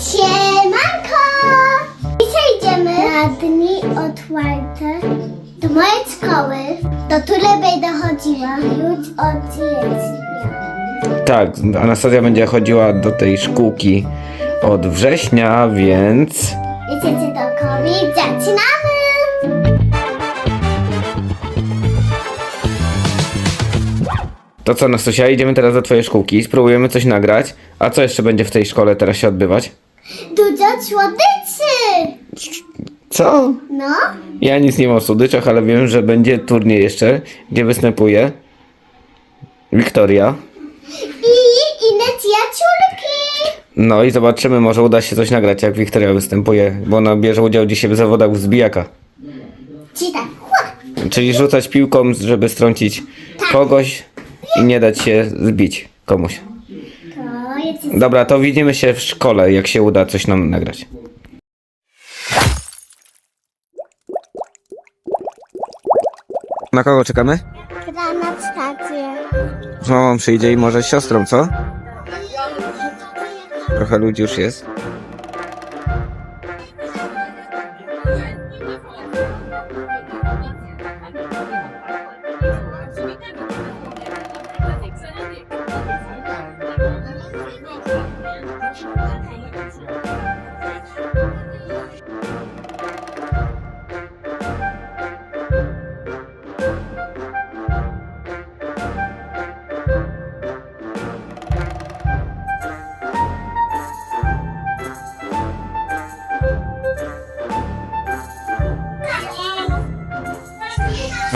Siemanko! Dzisiaj idziemy na dni otwarte do mojej szkoły, do której będę chodziła już od sierpnia. Tak, Anastazja będzie chodziła do tej szkółki od września, więc Wiecie do komi, zaczynamy! to co Anastasia, idziemy teraz do twojej szkółki, spróbujemy coś nagrać. A co jeszcze będzie w tej szkole teraz się odbywać? Dużo słodyczy! Co? No, Ja nic nie mam o słodyczach, ale wiem, że będzie turniej jeszcze, gdzie występuje Wiktoria. i inne przyjaciółki! No i zobaczymy, może uda się coś nagrać, jak Wiktoria występuje, bo ona bierze udział dzisiaj w zawodach wzbijaka. Ci tak! Czyli rzucać piłką, żeby strącić kogoś i nie dać się zbić komuś. Dobra, to widzimy się w szkole, jak się uda coś nam nagrać. Na kogo czekamy? Gra na stację. Z mamą przyjdzie i może z siostrą, co? Trochę ludzi już jest.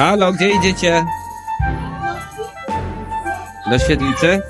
Halo, gdzie idziecie? Do świetlicy?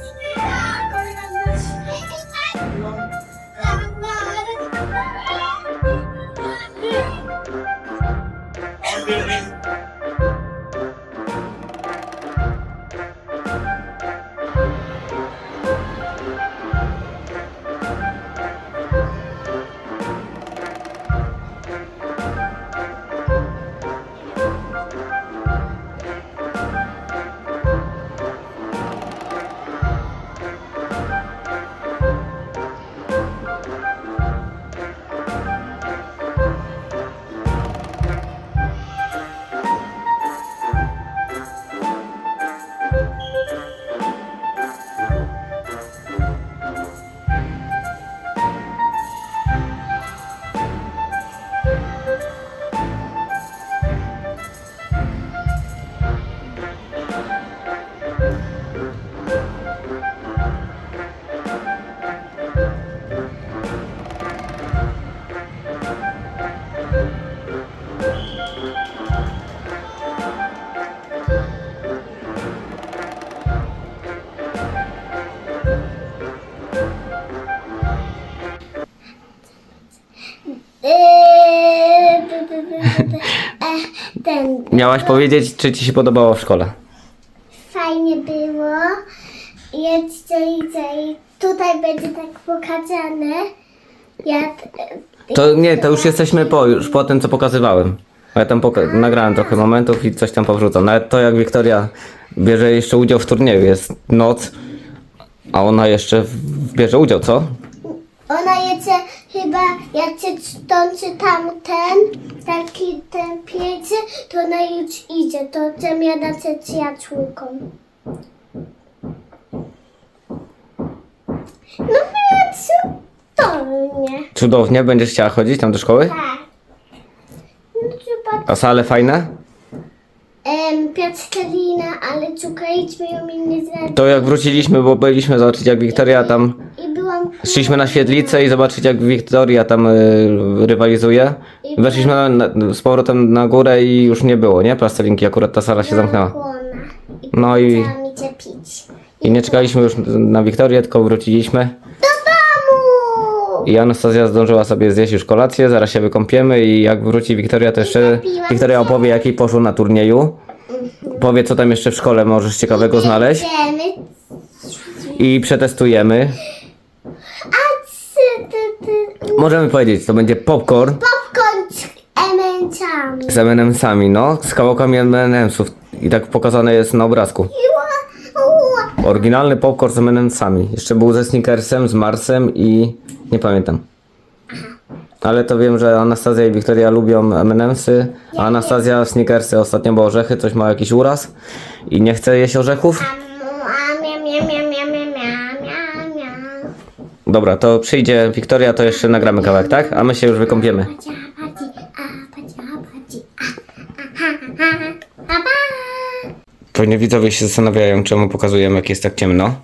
Ten Miałaś powiedzieć, czy ci się podobało w szkole? fajnie było. Jeszcze idzie tutaj będzie tak pokazane. Jak e, To nie, to już jesteśmy po, już po tym, co pokazywałem. Bo Ja tam poka- nagrałem trochę momentów i coś tam powrzucam. Nawet to, jak Wiktoria bierze jeszcze udział w turnieju. Jest noc, a ona jeszcze w- bierze udział, co? ona jeszcze chyba jak się stączy tamten taki ten piecy, to ona już idzie. To zamiana się przyjaciółką. No więc to nie. Cudownie, będziesz chciała chodzić tam do szkoły? Tak. No zobacz. A sale fajne? Em, Piastelina, ale szukaliśmy ją i nie znaleźliśmy. To jak wróciliśmy, bo byliśmy zobaczyć jak Wiktoria tam... I byłam... Szliśmy na świetlicę i zobaczyć jak Wiktoria tam y, rywalizuje. Weszliśmy na, na, z powrotem na górę i już nie było, nie? Plastelinki, akurat ta sala się zamknęła. I No i- mi cię pić. I nie czekaliśmy już na Wiktorię, tylko wróciliśmy. I Anastazja zdążyła sobie zjeść już kolację, zaraz się wykąpiemy i jak wróci Wiktoria, to jeszcze Wiktoria opowie jak jej poszło na turnieju. Powie co tam jeszcze w szkole możesz ciekawego znaleźć i przetestujemy. Możemy powiedzieć, to będzie popcorn Popcorn z emencami. z M&M'sami, no, z kawałkami M&M'sów i tak pokazane jest na obrazku. Oryginalny popcorn z M&M'sami. Jeszcze był ze Snickersem, z Marsem i nie pamiętam. Ale to wiem, że Anastazja i Wiktoria lubią M&M'sy, a Anastazja Snickersy ostatnio, bo orzechy, coś ma jakiś uraz i nie chce jeść orzechów. Dobra, to przyjdzie Wiktoria, to jeszcze nagramy kawałek, tak? A my się już wykąpiemy. Pewnie widzowie się zastanawiają, czemu pokazujemy, jak jest tak ciemno.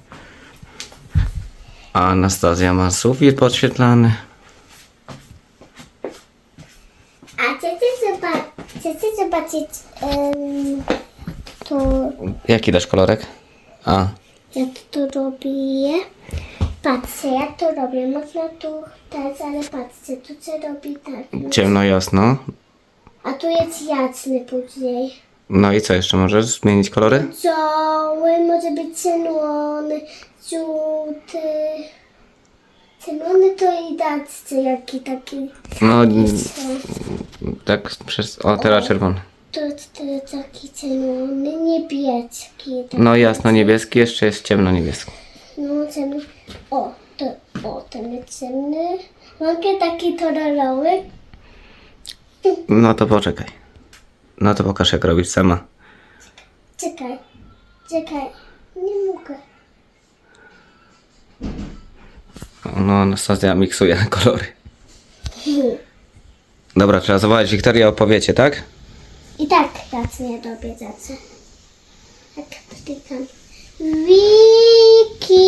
A Anastazja ma sufit podświetlany. A chcecie, zoba- chcecie zobaczyć um, to, Jaki dasz kolorek? A, jak to robię? Patrzcie, jak to robię. Można tu dać, ale patrzcie, tu co robi tak. ciemno, jasno. A tu jest jasny później. No i co jeszcze możesz zmienić kolory? Cały może być czerwony, żółty. Czerwony to i daccie jaki taki. No, tak przez... O, teraz czerwony. To jest to taki czerwony, niebieski. Tak. No jasno niebieski, jeszcze jest ciemno niebieski. No, ciemny. O, to, o, ten jest ciemny. Mogę taki kolorowy? No to poczekaj. No to pokaż jak robisz sama. Czekaj, czekaj. Nie mogę. No Anastazja miksuje kolory. Dobra, trzeba zobaczyć. Wiktoria opowiecie, tak? I tak raz nie robię zacy. Tak, klikam. Wiki.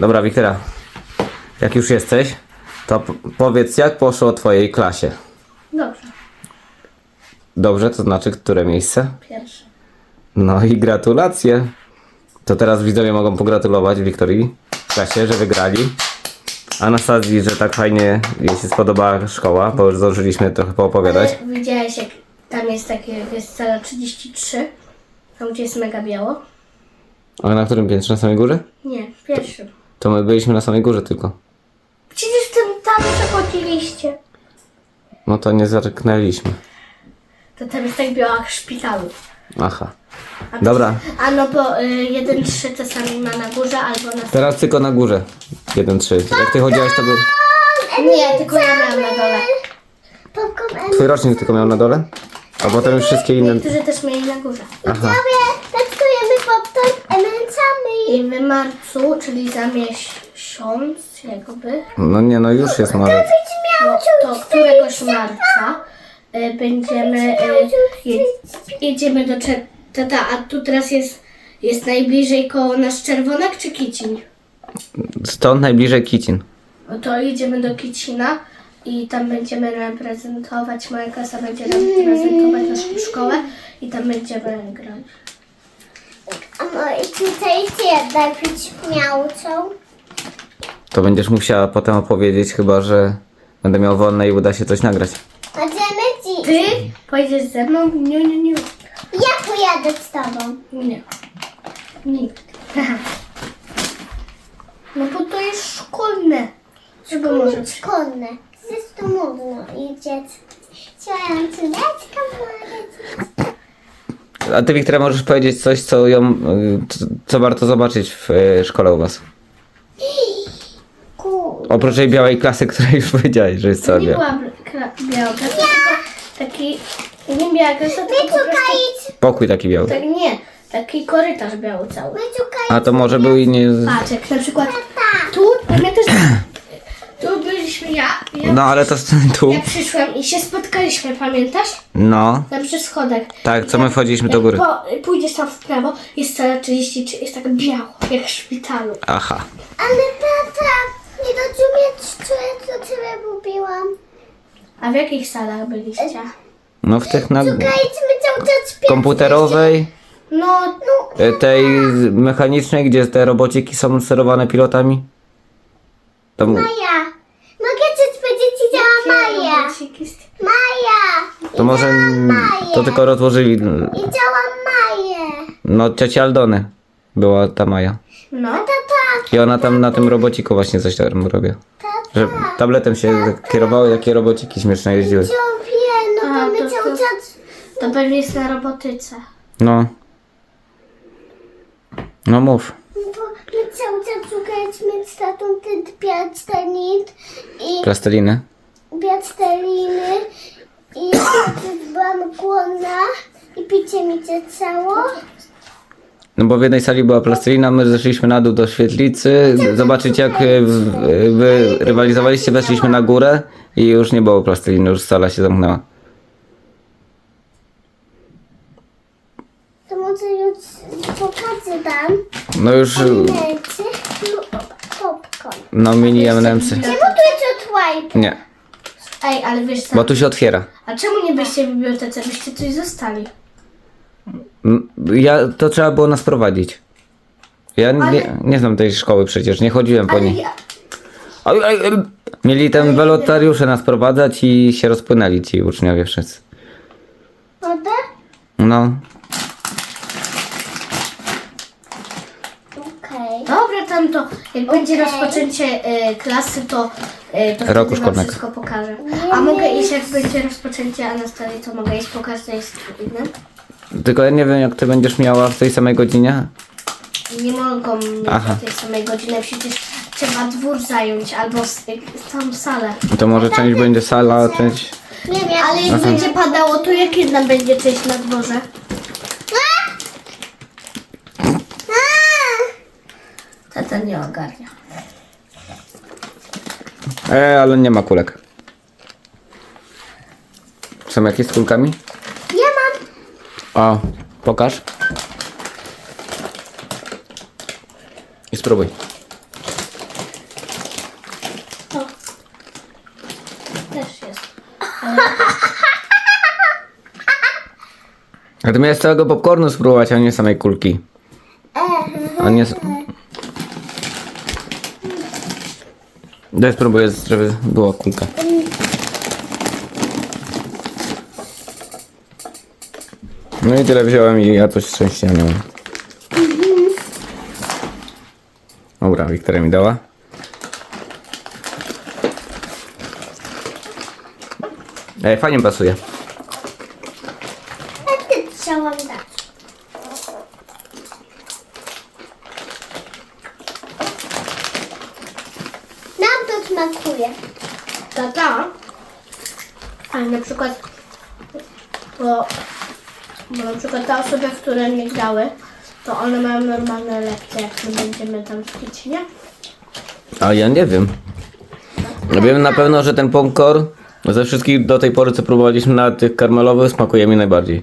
Dobra, Wiktoria. Jak już jesteś, to p- powiedz jak poszło twojej klasie. Dobrze, Dobrze, to znaczy które miejsce? pierwsze. No i gratulacje. To teraz widzowie mogą pogratulować Wiktorii w klasie, że wygrali. Anastazji, że tak fajnie jej się spodobała szkoła, bo już zdążyliśmy trochę poopowiadać. Ale widziałeś, jak tam jest takie, jest cela 33, tam gdzie jest mega biało? A na którym piętrze? Na samej górze? Nie, pierwszym. To my byliśmy na samej górze tylko. Przecież tam przechodziliście. No to nie zerknęliśmy. To tam jest tak jak w szpitalu. Aha. Dobra, A no bo y, 1-3 czasami ma na górze albo na... teraz tylko na górze. 1-3. Jak ty chodziłaś, to był... Nie, tylko ja miałam na dole. Popcorn Twój rocznik tylko miał na dole? A potem już wszystkie inne... Niektórzy też mieli na górze. Aha. Sobie testujemy popcorn emęcami. I w marcu, czyli za miesiąc jakby, No nie, no już jest marzec. no, to któregoś marca y, będziemy, y, je, jedziemy do Tata, a tu teraz jest, jest najbliżej koło nas Czerwonek czy Kicin? Stąd najbliżej Kicin. No to jedziemy do Kicina i tam będziemy reprezentować, moja klasa będzie reprezentować naszą szkołę i tam będziemy grać. A moi tutaj jednak być miałcą. To będziesz musiała potem opowiedzieć, chyba że będę miał wolne i uda się coś nagrać. Będziemy dziś. Ty pojedziesz ze mną? Nie, nie, nie. Ja pojadę z tobą. Nie. Nikt. No bo to jest szkolne. Czego może szkolne. Jest to modno idzie. Chciałam cudeczka moje. A ty, Wiktoria, możesz powiedzieć coś, co ją, y, co- co warto zobaczyć w y, szkole u was? Oprócz tej białej klasy, której już powiedziałeś, że jest cała nie biała. była biała klasa, tylko taki, nie biała klasa, tylko po prostu. Pokój taki biały. tak nie, taki korytarz biały cały. A to może był i nie... Patrz, jak na przykład tu, pamiętasz, tu byliśmy ja, ja, No ale to tu. ja przyszłam i się spotkaliśmy, pamiętasz? No. Tam przy schodach. Tak, co my wchodziliśmy do góry. Po, pójdziesz tam w prawo, jest cela 33, jest tak biało, jak w szpitalu. Aha. Ale tata, nie rozumiesz, co ja do ciebie mówiłam. A w jakich salach byliście? No w tych na... Szukajmy cały czas komputerowej, No, y, tej mechanicznej, gdzie te robociki są sterowane pilotami. To... m- Maja. Mogę ci powiedzieć, że działa Maja. robociki z- Maja. To może to tylko rozłożyli. I działa Maję. No ciocia Aldony była ta Maja. No, Tata, I ona tam na tym robociku właśnie coś tam robiła. Że tabletem się kierowały, jakie robociki śmieszne jeździły. No A, to cały to- czas... to pewnie jest na robotyce. No. No mów. Bo my cały czas szukaliśmy z tatą ten piastelin i Plasteliny. piasteliny i byłam głodna i picie mi zaczęło. No bo w jednej sali była plastelina, my zeszliśmy na dół do świetlicy, zobaczyć jak e, w- wy rywalizowaliście, weszliśmy na górę i już nie było plasteliny, już sala się zamknęła. To może już pokażę tam. No już, e, Lecie popcorn. no mini M&M'sy. Czemu tu jest otwarte? Nie, Ej, ale wiesz co? bo tu się otwiera. A czemu nie byście w bibliotece? Byście coś zostali. Ja, to trzeba było nas prowadzić. Ja nie, nie znam tej szkoły przecież, nie chodziłem po niej. ja. Mieli ten welotariusze nas prowadzać i się rozpłynęli ci uczniowie wszyscy. Wodę? No, Okej. Dobra, tam to jak będzie Okej. rozpoczęcie y, klasy, to, y, to Roku wtedy wam szkolnego. wszystko pokażę. A mogę iść, jak będzie rozpoczęcie Anastazji, to mogę iść pokazać jest innym? Tylko ja nie wiem jak ty będziesz miała w tej samej godzinie. Nie mogą mieć Aha. w tej samej godziny, przecież trzeba dwór zająć albo s- tą salę. To może część będzie sala, część... Nie wiem. Ale jak będzie padało, to jak jedna będzie część na dworze? Tata nie ogarnia. E, ale nie ma kulek. Są jakieś z kulkami? O, pokaż. I spróbuj. O. Też jest. A ty miałeś całego popcornu spróbować, a nie samej kulki. A nie... s- Daj spróbuję, żeby była kulka. No i tyle wziąłem i ja coś szczęścia nie mam. Dobra, Wiktoria mi dała. Ej, fajnie pasuje. Jak ty chciałam dać? Nam to smakuje. Tata, ale na przykład, bo, bo na przykład te osoby, które nie grały, to one mają normalne lekcje, jak my będziemy tam szkić, nie? A ja nie wiem. No Wiem na pewno, że ten popcorn ze wszystkich do tej pory, co próbowaliśmy na tych karmelowych, smakuje mi najbardziej.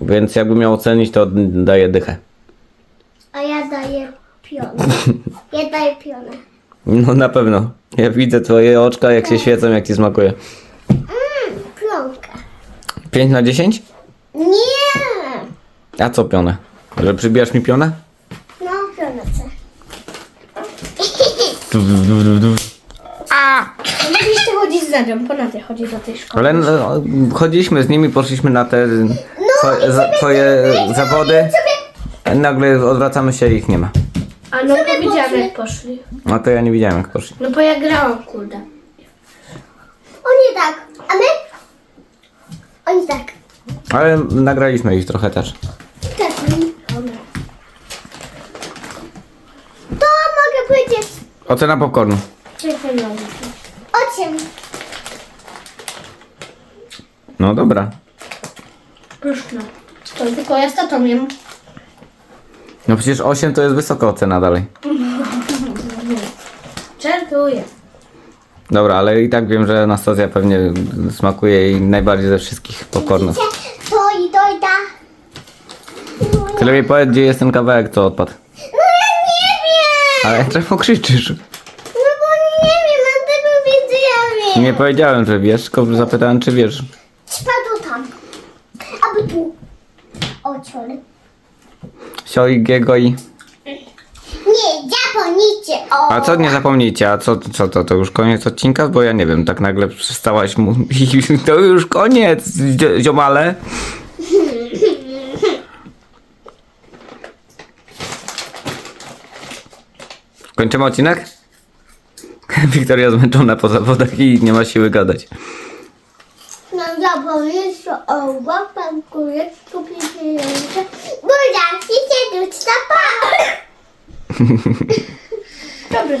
Więc jakbym miał ocenić, to daję dychę. A ja daję pionę. Ja daję pionę. No na pewno. Ja widzę twoje oczka, jak się świecą, jak ci smakuje. Mmm, plonka. 5 na 10? Nie! A co pionę? Że przybijasz mi pionę? No, pionę chcę. No mogliście chodzić z Nadią, po Nadię chodzi do tej szkoły. Ale no, chodziliśmy z nimi, poszliśmy na te twoje, za, twoje zawody. Nagle odwracamy się i ich nie ma. A no Sobie widziałam jak poszli. No to ja nie widziałem jak poszli. No bo ja grałam, kurde. Oni tak, a my? Oni tak. Ale nagraliśmy ich trochę też. To mogę powiedzieć Ocena popcornu. No. osiem. No dobra. Pyszne. To tylko ja z tatą jem. No przecież 8 to jest wysoka ocena dalej. Czerpuję. Dobra, ale i tak wiem, że Anastazja pewnie smakuje jej najbardziej ze wszystkich popcornów. Widzicie? To i to i ta. Ty lepiej powiedz, gdzie jest ten kawałek, co odpadł. No ja nie wiem. Ale czemu krzyczysz? No bo nie wiem, a tego wiedziałem. Nie powiedziałem, że wiesz, tylko zapytałem, czy wiesz. Spadł tam. Aby tu. O, ciole. Sio i Giego i... Nie, zapomnijcie o... A co nie zapomnijcie, a co, co to, to już koniec odcinka? Bo ja nie wiem, tak nagle przestałaś mu... To już koniec, zi- ziomale. Kończymy odcinek? Wiktoria zmęczona po zawodach i nie ma siły gadać. No zapomnijcie o łapach górę, kupić pieniądze, bo ja chcę się pa! Dobry.